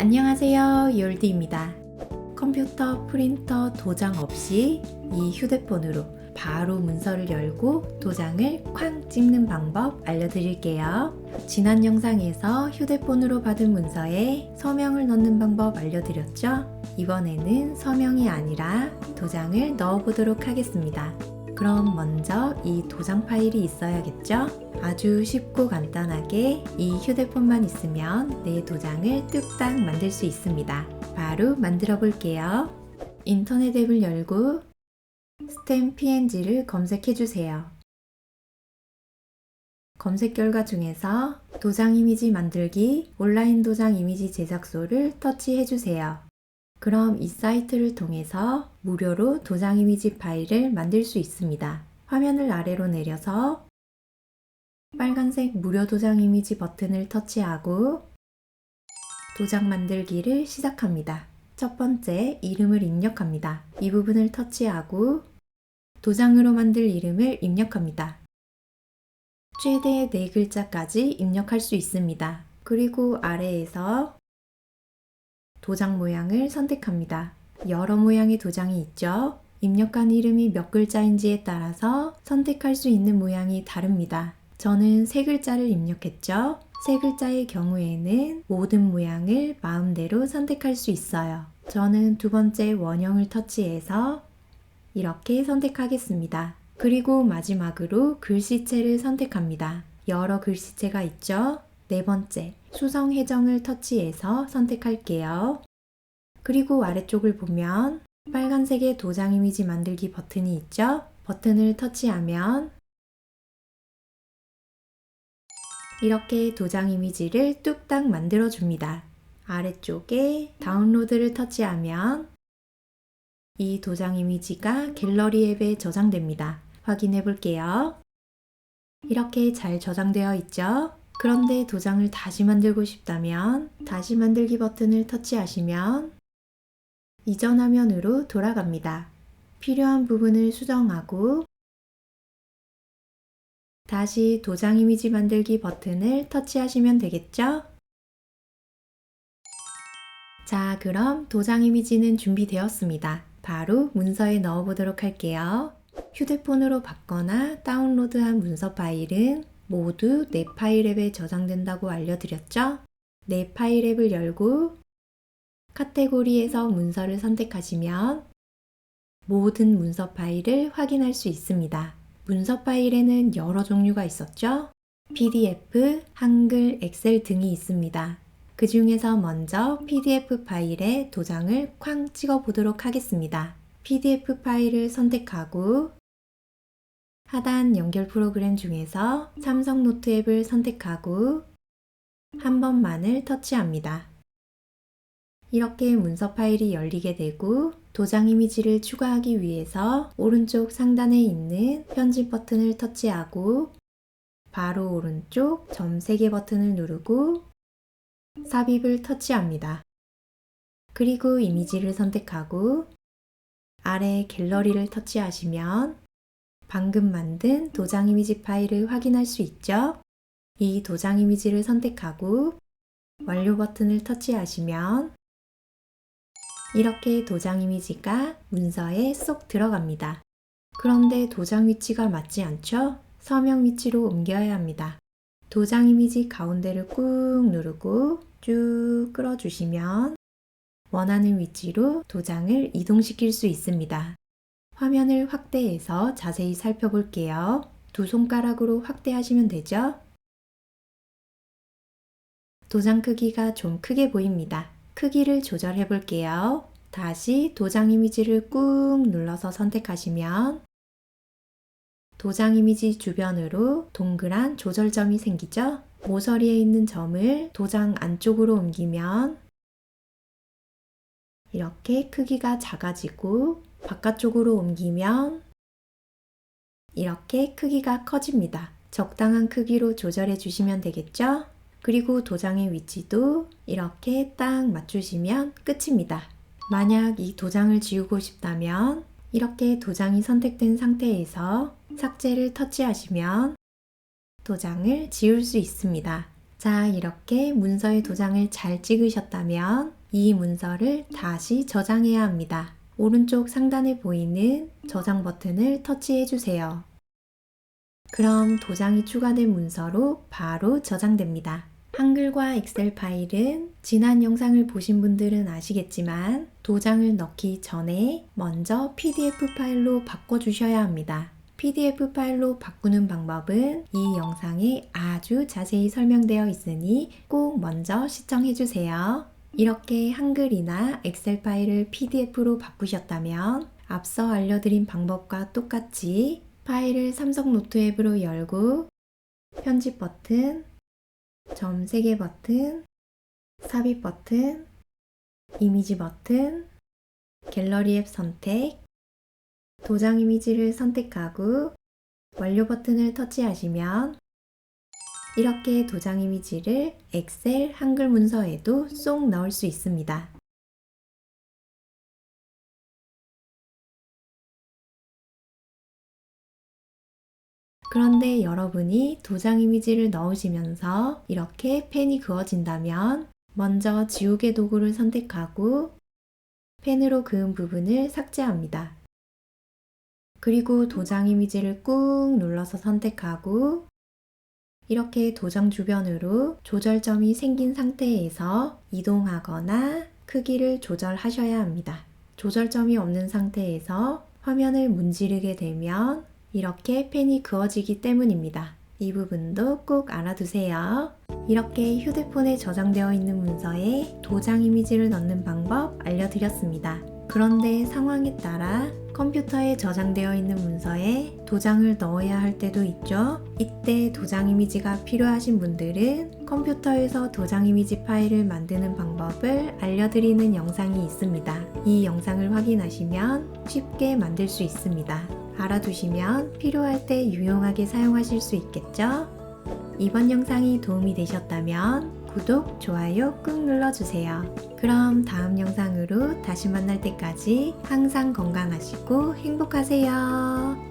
안녕하세요. 요울디입니다. 컴퓨터, 프린터, 도장 없이 이 휴대폰으로 바로 문서를 열고 도장을 쾅 찍는 방법 알려드릴게요. 지난 영상에서 휴대폰으로 받은 문서에 서명을 넣는 방법 알려드렸죠? 이번에는 서명이 아니라 도장을 넣어보도록 하겠습니다. 그럼 먼저 이 도장 파일이 있어야겠죠? 아주 쉽고 간단하게 이 휴대폰만 있으면 내 도장을 뚝딱 만들 수 있습니다. 바로 만들어 볼게요. 인터넷 앱을 열고 스탬 PNG를 검색해 주세요. 검색 결과 중에서 도장 이미지 만들기, 온라인 도장 이미지 제작소를 터치해 주세요. 그럼 이 사이트를 통해서 무료로 도장 이미지 파일을 만들 수 있습니다. 화면을 아래로 내려서 빨간색 무료 도장 이미지 버튼을 터치하고 도장 만들기를 시작합니다. 첫 번째 이름을 입력합니다. 이 부분을 터치하고 도장으로 만들 이름을 입력합니다. 최대 4글자까지 입력할 수 있습니다. 그리고 아래에서 도장 모양을 선택합니다. 여러 모양의 도장이 있죠? 입력한 이름이 몇 글자인지에 따라서 선택할 수 있는 모양이 다릅니다. 저는 세 글자를 입력했죠? 세 글자의 경우에는 모든 모양을 마음대로 선택할 수 있어요. 저는 두 번째 원형을 터치해서 이렇게 선택하겠습니다. 그리고 마지막으로 글씨체를 선택합니다. 여러 글씨체가 있죠? 네 번째, 수성 해정을 터치해서 선택할게요. 그리고 아래쪽을 보면 빨간색의 도장 이미지 만들기 버튼이 있죠? 버튼을 터치하면 이렇게 도장 이미지를 뚝딱 만들어 줍니다. 아래쪽에 다운로드를 터치하면 이 도장 이미지가 갤러리 앱에 저장됩니다. 확인해 볼게요. 이렇게 잘 저장되어 있죠? 그런데 도장을 다시 만들고 싶다면 다시 만들기 버튼을 터치하시면 이전 화면으로 돌아갑니다. 필요한 부분을 수정하고 다시 도장 이미지 만들기 버튼을 터치하시면 되겠죠? 자, 그럼 도장 이미지는 준비되었습니다. 바로 문서에 넣어 보도록 할게요. 휴대폰으로 받거나 다운로드한 문서 파일은 모두 내 파일 앱에 저장된다고 알려드렸죠? 내 파일 앱을 열고 카테고리에서 문서를 선택하시면 모든 문서 파일을 확인할 수 있습니다. 문서 파일에는 여러 종류가 있었죠? PDF, 한글, 엑셀 등이 있습니다. 그 중에서 먼저 PDF 파일에 도장을 쾅 찍어 보도록 하겠습니다. PDF 파일을 선택하고 하단 연결 프로그램 중에서 삼성 노트 앱을 선택하고 한 번만을 터치합니다. 이렇게 문서 파일이 열리게 되고 도장 이미지를 추가하기 위해서 오른쪽 상단에 있는 편집 버튼을 터치하고 바로 오른쪽 점 3개 버튼을 누르고 삽입을 터치합니다. 그리고 이미지를 선택하고 아래 갤러리를 터치하시면 방금 만든 도장 이미지 파일을 확인할 수 있죠? 이 도장 이미지를 선택하고 완료 버튼을 터치하시면 이렇게 도장 이미지가 문서에 쏙 들어갑니다. 그런데 도장 위치가 맞지 않죠? 서명 위치로 옮겨야 합니다. 도장 이미지 가운데를 꾹 누르고 쭉 끌어주시면 원하는 위치로 도장을 이동시킬 수 있습니다. 화면을 확대해서 자세히 살펴볼게요. 두 손가락으로 확대하시면 되죠? 도장 크기가 좀 크게 보입니다. 크기를 조절해 볼게요. 다시 도장 이미지를 꾹 눌러서 선택하시면 도장 이미지 주변으로 동그란 조절점이 생기죠? 모서리에 있는 점을 도장 안쪽으로 옮기면 이렇게 크기가 작아지고 바깥쪽으로 옮기면 이렇게 크기가 커집니다. 적당한 크기로 조절해 주시면 되겠죠? 그리고 도장의 위치도 이렇게 딱 맞추시면 끝입니다. 만약 이 도장을 지우고 싶다면 이렇게 도장이 선택된 상태에서 삭제를 터치하시면 도장을 지울 수 있습니다. 자, 이렇게 문서에 도장을 잘 찍으셨다면 이 문서를 다시 저장해야 합니다. 오른쪽 상단에 보이는 저장 버튼을 터치해 주세요. 그럼 도장이 추가된 문서로 바로 저장됩니다. 한글과 엑셀 파일은 지난 영상을 보신 분들은 아시겠지만 도장을 넣기 전에 먼저 PDF 파일로 바꿔주셔야 합니다. PDF 파일로 바꾸는 방법은 이 영상에 아주 자세히 설명되어 있으니 꼭 먼저 시청해주세요. 이렇게 한글이나 엑셀 파일을 PDF로 바꾸셨다면 앞서 알려드린 방법과 똑같이 파일을 삼성 노트 앱으로 열고 편집 버튼, 점 3개 버튼, 삽입 버튼, 이미지 버튼, 갤러리 앱 선택, 도장 이미지를 선택하고 완료 버튼을 터치하시면 이렇게 도장 이미지를 엑셀 한글 문서에도 쏙 넣을 수 있습니다. 그런데 여러분이 도장 이미지를 넣으시면서 이렇게 펜이 그어진다면 먼저 지우개 도구를 선택하고 펜으로 그은 부분을 삭제합니다. 그리고 도장 이미지를 꾹 눌러서 선택하고 이렇게 도장 주변으로 조절점이 생긴 상태에서 이동하거나 크기를 조절하셔야 합니다. 조절점이 없는 상태에서 화면을 문지르게 되면 이렇게 펜이 그어지기 때문입니다. 이 부분도 꼭 알아두세요. 이렇게 휴대폰에 저장되어 있는 문서에 도장 이미지를 넣는 방법 알려드렸습니다. 그런데 상황에 따라 컴퓨터에 저장되어 있는 문서에 도장을 넣어야 할 때도 있죠. 이때 도장 이미지가 필요하신 분들은 컴퓨터에서 도장 이미지 파일을 만드는 방법을 알려드리는 영상이 있습니다. 이 영상을 확인하시면 쉽게 만들 수 있습니다. 알아두시면 필요할 때 유용하게 사용하실 수 있겠죠? 이번 영상이 도움이 되셨다면 구독, 좋아요 꾹 눌러주세요. 그럼 다음 영상으로 다시 만날 때까지 항상 건강하시고 행복하세요.